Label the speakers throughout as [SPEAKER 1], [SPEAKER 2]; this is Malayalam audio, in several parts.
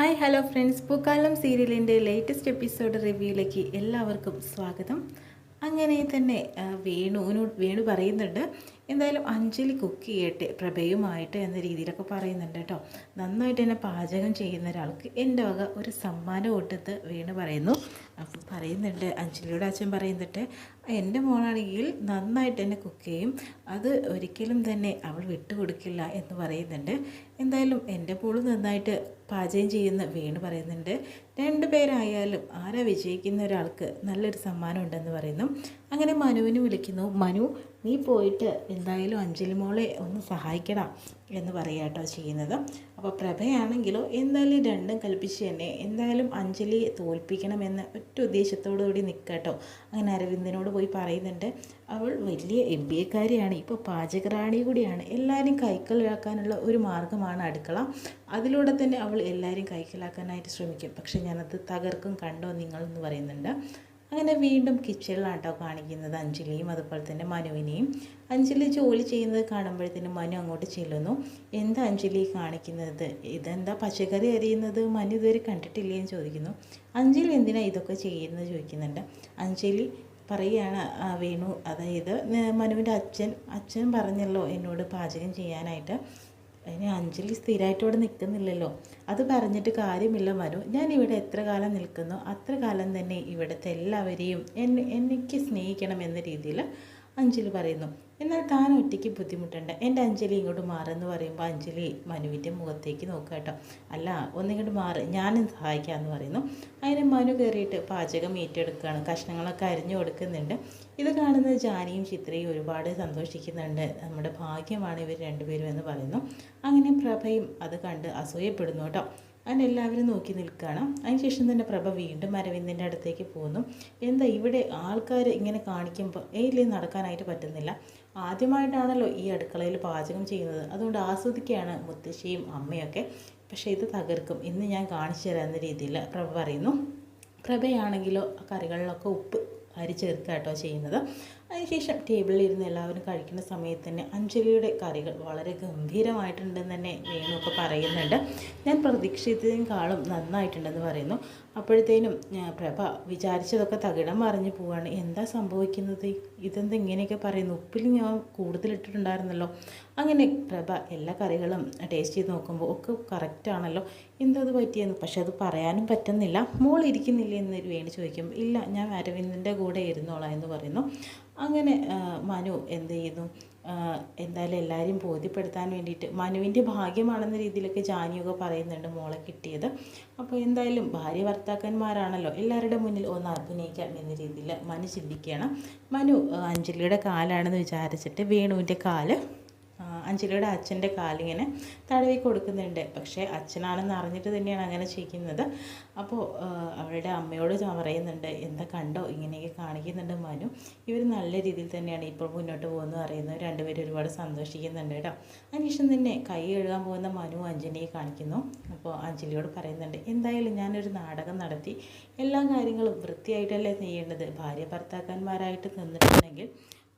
[SPEAKER 1] Hi hello friends. പൂക്കാലം സീരിയലിന്റെ ലേറ്റസ്റ്റ് എപ്പിസോഡ് റിവ്യൂയിലേക്ക് എല്ലാവർക്കും സ്വാഗതം. അങ്ങനെ തന്നെ വേണുവിനോട് വേണു പറയുന്നുണ്ട് എന്തായാലും അഞ്ജലി കുക്ക് ചെയ്യട്ടെ പ്രഭയുമായിട്ട് എന്ന രീതിയിലൊക്കെ പറയുന്നുണ്ട് കേട്ടോ. നന്നായിട്ട് തന്നെ പാചകം ചെയ്യുന്ന ഒരാൾക്ക് എന്റെ വക ഒരു സമ്മാനം കൊടുത്ത് വീണ് പറയുന്നു. അപ്പം പറയുന്നുണ്ട് അഞ്ജലിയുടെ അച്ഛൻ പറയുന്നുണ്ട് എന്റെ മോളാണെങ്കിൽ നന്നായിട്ട് തന്നെ കുക്ക് ചെയ്യും. അത് ഒരിക്കലും തന്നെ അവൾ വിട്ടുകൊടുക്കില്ല എന്ന് പറയുന്നുണ്ട്. എന്തായാലും എന്റെ പോളും നന്നായിട്ട് പാചകം ചെയ്യുന്ന വീണ് പറയുന്നുണ്ട്. രണ്ട് പേരായാലും ആരാ വിജയിക്കുന്ന ഒരാൾക്ക് നല്ലൊരു സമ്മാനം ഉണ്ടെന്ന് പറയുന്നു. അങ്ങനെ മനുവിന് വിളിക്കുന്നു മനു നീ പോയിട്ട് എന്തായാലും അഞ്ജലി മോളെ ഒന്ന് സഹായിക്കണം എന്ന് പറയാട്ടോ ചെയ്യുന്നത്. അപ്പോൾ പ്രഭയാണെങ്കിലോ എന്തായാലും രണ്ടും കൽപ്പിച്ച് തന്നെ എന്തായാലും അഞ്ജലിയെ തോൽപ്പിക്കണമെന്ന് ഒറ്റ ഉദ്ദേശത്തോടു കൂടി നിൽക്കട്ടോ അങ്ങനെ അരവിന്ദനോട് പോയി പറയുന്നുണ്ട്. അവൾ വലിയ എം ബി എക്കാരിയാണ് ഇപ്പോൾ പാചകറാണി കൂടിയാണ്. എല്ലാവരും കൈക്കലാക്കാനുള്ള ഒരു മാർഗമാണ് അടുക്കള. അതിലൂടെ തന്നെ അവൾ എല്ലാവരും കൈക്കലാക്കാനായിട്ട് ശ്രമിക്കും. പക്ഷേ ഞാനത് തകർക്കും കണ്ടോ നിങ്ങളെന്ന് പറയുന്നുണ്ട്. അങ്ങനെ വീണ്ടും കിച്ചണിലാണ് കേട്ടോ കാണിക്കുന്നത് അഞ്ജലിയും അതുപോലെ തന്നെ മനുവിനെയും. അഞ്ജലി ജോലി ചെയ്യുന്നത് കാണുമ്പോഴത്തേനും മനു അങ്ങോട്ട് ചെല്ലുന്നു. എന്താ അഞ്ജലി കാണിക്കുന്നത്? ഇതെന്താ പച്ചക്കറി അരിയുന്നത്? മനു ഇതുവരെ കണ്ടിട്ടില്ലേ എന്ന് ചോദിക്കുന്നു. അഞ്ജലി എന്തിനാ ഇതൊക്കെ ചെയ്യുന്നത് ചോദിക്കുന്നുണ്ട്. അഞ്ജലി പറയുകയാണ് വേണു അതായത് മനുവിന്റെ അച്ഛൻ അച്ഛൻ പറഞ്ഞല്ലോ എന്നോട് പാചകം ചെയ്യാനായിട്ട്. അതിന് അഞ്ജലി സ്ഥിരമായിട്ട് ഇവിടെ നിൽക്കുന്നില്ലല്ലോ. അത് പറഞ്ഞിട്ട് കാര്യമില്ല മനു. ഞാൻ ഇവിടെ എത്ര കാലം നിൽക്കുന്നു അത്ര കാലം തന്നെ ഇവിടുത്തെ എല്ലാവരെയും എന്നെ എനിക്ക് സ്നേഹിക്കണം എന്ന രീതിയിൽ അഞ്ജലി പറയുന്നു. എന്നാൽ താൻ ഒറ്റയ്ക്ക് ബുദ്ധിമുട്ടുണ്ട്. എന്റെ അഞ്ജലി ഇങ്ങോട്ട് മാറെന്ന് പറയുമ്പോൾ അഞ്ജലി മനുവിന്റെ മുഖത്തേക്ക് നോക്കുക കേട്ടോ. അല്ല ഒന്നിങ്ങോട്ട് മാറ്. ഞാനും സഹായിക്കാമെന്ന് പറയുന്നു. അതിന് മനു കയറിയിട്ട് പാചകം ഏറ്റെടുക്കുകയാണ്. കഷ്ണങ്ങളൊക്കെ അരിഞ്ഞു കൊടുക്കുന്നുണ്ട്. ഇത് കാണുന്നത് ജാനിയും ചിത്രയും ഒരുപാട് സന്തോഷിക്കുന്നുണ്ട്. നമ്മുടെ ഭാഗ്യമാണ് ഇവർ രണ്ടുപേരും എന്ന് പറയുന്നു. അങ്ങനെ പ്രഭയും അത് കണ്ട് അസൂയപ്പെടുന്നു കേട്ടോ. അങ്ങനെ എല്ലാവരും നോക്കി നിൽക്കുകയാണ് അതിനുശേഷം തന്നെ പ്രഭ വീണ്ടും അരവിന്ദന്റെ അടുത്തേക്ക് പോകുന്നു. എന്താ ഇവിടെ ആൾക്കാർ ഇങ്ങനെ കാണിക്കുമ്പോൾ ഏലേ നടക്കാനായിട്ട് പറ്റുന്നില്ല. ആദ്യമായിട്ടാണല്ലോ ഈ അടുക്കളയിൽ പാചകം ചെയ്യുന്നത്. അതുകൊണ്ട് ആസ്വദിക്കുകയാണ് മുത്തശ്ശിയും അമ്മയൊക്കെ. പക്ഷേ ഇത് തകർക്കും. ഇന്ന് ഞാൻ കാണിച്ചു തരാമെന്ന രീതിയിൽ പ്രഭ പറയുന്നു. പ്രഭയാണെങ്കിലോ കറികളിലൊക്കെ ഉപ്പ് അരി ചേർക്കുക കേട്ടോ ചെയ്യുന്നത്. അതിനുശേഷം ടേബിളിൽ ഇരുന്ന് എല്ലാവരും കഴിക്കുന്ന സമയത്ത് തന്നെ അഞ്ജലിയുടെ കറികൾ വളരെ ഗംഭീരമായിട്ടുണ്ടെന്ന് തന്നെ വേണുവൊക്കെ പറയുന്നുണ്ട്. ഞാൻ പ്രതീക്ഷിച്ചതിനേക്കാളും നന്നായിട്ടുണ്ടെന്ന് പറയുന്നു. അപ്പോഴത്തേനും പ്രഭ വിചാരിച്ചതൊക്കെ തകിടം മറിഞ്ഞു പോവാണ്. എന്താ സംഭവിക്കുന്നത്? ഇതെന്താ ഇങ്ങനെയൊക്കെ പറയുന്നു ഉപ്പിൽ ഞാൻ കൂടുതലിട്ടിട്ടുണ്ടായിരുന്നല്ലോ അങ്ങനെ പ്രഭ എല്ലാ കറികളും ടേസ്റ്റ് ചെയ്ത് നോക്കുമ്പോൾ ഒക്കെ കറക്റ്റാണല്ലോ എന്തത് പറ്റിയെന്ന്. പക്ഷെ അത് പറയാനും പറ്റുന്നില്ല. മോൾ ഇരിക്കുന്നില്ല എന്ന് വേണി ചോദിക്കും ഇല്ല ഞാൻ അരവിന്ദന്റെ കൂടെ ഇരുന്നോളാം എന്ന് പറയുന്നു. അങ്ങനെ മനു എന്ത് ചെയ്യുന്നു എന്തായാലും എല്ലാവരെയും ബോധ്യപ്പെടുത്താൻ വേണ്ടിയിട്ട് മനുവിന്റെ ഭാഗ്യമാണെന്ന രീതിയിലൊക്കെ ജാനിയൊക്കെ പറയുന്നുണ്ട് മോളെ കിട്ടിയത്. അപ്പോൾ എന്തായാലും ഭാര്യ ഭർത്താക്കന്മാരാണല്ലോ എല്ലാവരുടെ മുന്നിൽ ഒന്ന് അഭിനയിക്കാം എന്ന രീതിയിൽ മനു ചിന്തിക്കുകയാണ്. മനു അഞ്ജലിയുടെ കാലാണെന്ന് വിചാരിച്ചിട്ട് വേണുവിന്റെ കാൽ അഞ്ജലിയുടെ അച്ഛന്റെ കാലിങ്ങനെ തടവി കൊടുക്കുന്നുണ്ട്. പക്ഷേ അച്ഛനാണെന്ന് അറിഞ്ഞിട്ട് തന്നെയാണ് അങ്ങനെ ചെയ്യുന്നത്. അപ്പോൾ അവളുടെ അമ്മയോട് പറയുന്നുണ്ട് എന്താ കണ്ടോ? ഇങ്ങനെയൊക്കെ കാണിക്കുന്നുണ്ട് മനു. ഇവർ നല്ല രീതിയിൽ തന്നെയാണ് ഇപ്പോൾ മുന്നോട്ട് പോകുന്നത് അറിയുന്നത് രണ്ടുപേരും ഒരുപാട് സന്തോഷിക്കുന്നുണ്ട് കേട്ടോ. അതിനുശേഷം തന്നെ കൈ എഴുതാൻ പോകുന്ന മനു അഞ്ജലിയെ കാണിക്കുന്നു. അപ്പോൾ അഞ്ജലിയോട് പറയുന്നുണ്ട് എന്തായാലും ഞാനൊരു നാടകം നടത്തി എല്ലാ കാര്യങ്ങളും വൃത്തിയായിട്ടല്ലേ ചെയ്യേണ്ടത്. ഭാര്യ ഭർത്താക്കന്മാരായിട്ട് നിന്നിട്ടുണ്ടെങ്കിൽ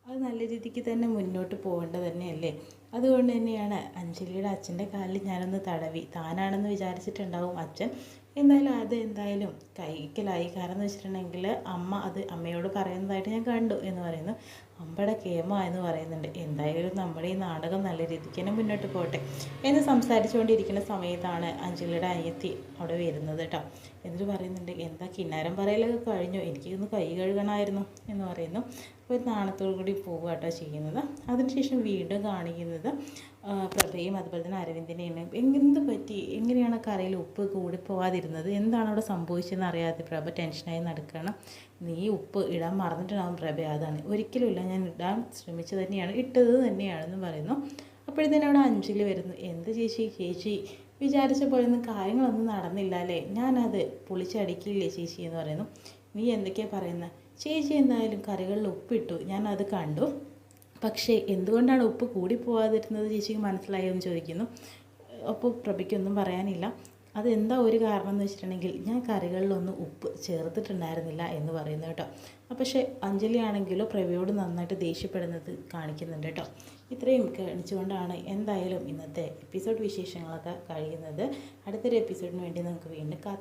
[SPEAKER 1] അത് നല്ല രീതിക്ക് തന്നെ മുന്നോട്ട് പോകേണ്ടത് തന്നെയല്ലേ? അതുകൊണ്ട് തന്നെയാണ് അഞ്ജലിയുടെ അച്ഛന്റെ കാലിൽ ഞാനൊന്ന് തടവി. താനാണെന്ന് വിചാരിച്ചിട്ടുണ്ടാവും അച്ഛൻ. എന്തായാലും അത് എന്തായാലും കൈക്കലായി. കാരണം എന്ന് വെച്ചിട്ടുണ്ടെങ്കിൽ അമ്മ അത് അമ്മയോട് പറയുന്നതായിട്ട് ഞാൻ കണ്ടു എന്ന് പറയുന്നു. അമ്പടെ കേമ എന്ന് പറയുന്നുണ്ട്. എന്തായാലും നമ്മുടെ ഈ നാടകം നല്ല രീതിക്ക് തന്നെ മുന്നോട്ട് പോകട്ടെ എന്ന് സംസാരിച്ചുകൊണ്ടിരിക്കുന്ന സമയത്താണ് അഞ്ജലിയുടെ അനിയത്തി അവിടെ വരുന്നത് കേട്ടോ. എന്നിട്ട് പറയുന്നുണ്ട് എന്താ കിന്നാരം പറയലൊക്കെ കഴിഞ്ഞു? എനിക്കൊന്ന് കൈ കഴുകണമായിരുന്നു എന്ന് പറയുന്നു. അപ്പോൾ ഒരു നാണത്തോടു കൂടി പോവുക കേട്ടോ ചെയ്യുന്നത്. അതിനുശേഷം വീണ്ടും കാണിക്കുന്നത് പ്രഭയും അതുപോലെ തന്നെ അരവിന്ദിനെയാണ് എന്ത് പറ്റി? എങ്ങനെയാണ് കറിയിൽ ഉപ്പ് കൂടി പോവാതിരുന്നത്? എന്താണ് അവിടെ സംഭവിച്ചതെന്ന് അറിയാതെ പ്രഭ ടെൻഷനായി നടക്കുകയാണ്. നീ ഉപ്പ് ഇടാൻ മറന്നിട്ടുണ്ടാകും പ്രഭ അതാണ്. ഒരിക്കലുമില്ല ഞാൻ ഇടാൻ ശ്രമിച്ചു തന്നെയാണ് ഇട്ടത് തന്നെയാണെന്ന് പറയുന്നു. അപ്പോഴത്തേനും അവിടെ അഞ്ജലി വരുന്നു. എന്ത് ചേച്ചി? ചേച്ചി വിചാരിച്ച പോലെ ഒന്നും കാര്യങ്ങളൊന്നും നടന്നില്ല അല്ലേ? ഞാനത് പൊളിച്ചടിക്കില്ലേ ചേച്ചി എന്ന് പറയുന്നു. നീ എന്തൊക്കെയാണ് പറയുന്നത് ചേച്ചി എന്തായാലും കറികളിൽ ഉപ്പിട്ടു. ഞാനത് കണ്ടു. പക്ഷേ എന്തുകൊണ്ടാണ് ഉപ്പ് കൂടി പോവാതിരുന്നത്? ചേച്ചിക്ക് മനസ്സിലായോ എന്ന് ചോദിക്കുന്നു. അപ്പോൾ പ്രഭയ്ക്കൊന്നും പറയാനില്ല. അതെന്താ ഒരു കാരണം എന്ന് വെച്ചിട്ടുണ്ടെങ്കിൽ ഞാൻ കറികളിലൊന്നും ഉപ്പ് ചേർത്തിട്ടുണ്ടായിരുന്നില്ല എന്ന് പറയുന്നത് കേട്ടോ. പക്ഷേ അഞ്ജലി ആണെങ്കിലോ പ്രവിയോട് നന്നായിട്ട് ദേഷ്യപ്പെടുന്നത് കാണിക്കുന്നുണ്ട് കേട്ടോ. ഇത്രയും കാണിച്ചുകൊണ്ടാണ് എന്തായാലും ഇന്നത്തെ എപ്പിസോഡ് വിശേഷങ്ങളൊക്കെ കഴിയുന്നത്. അടുത്തൊരു എപ്പിസോഡിന് വേണ്ടി നമുക്ക് വീണ്ടും കാത്തി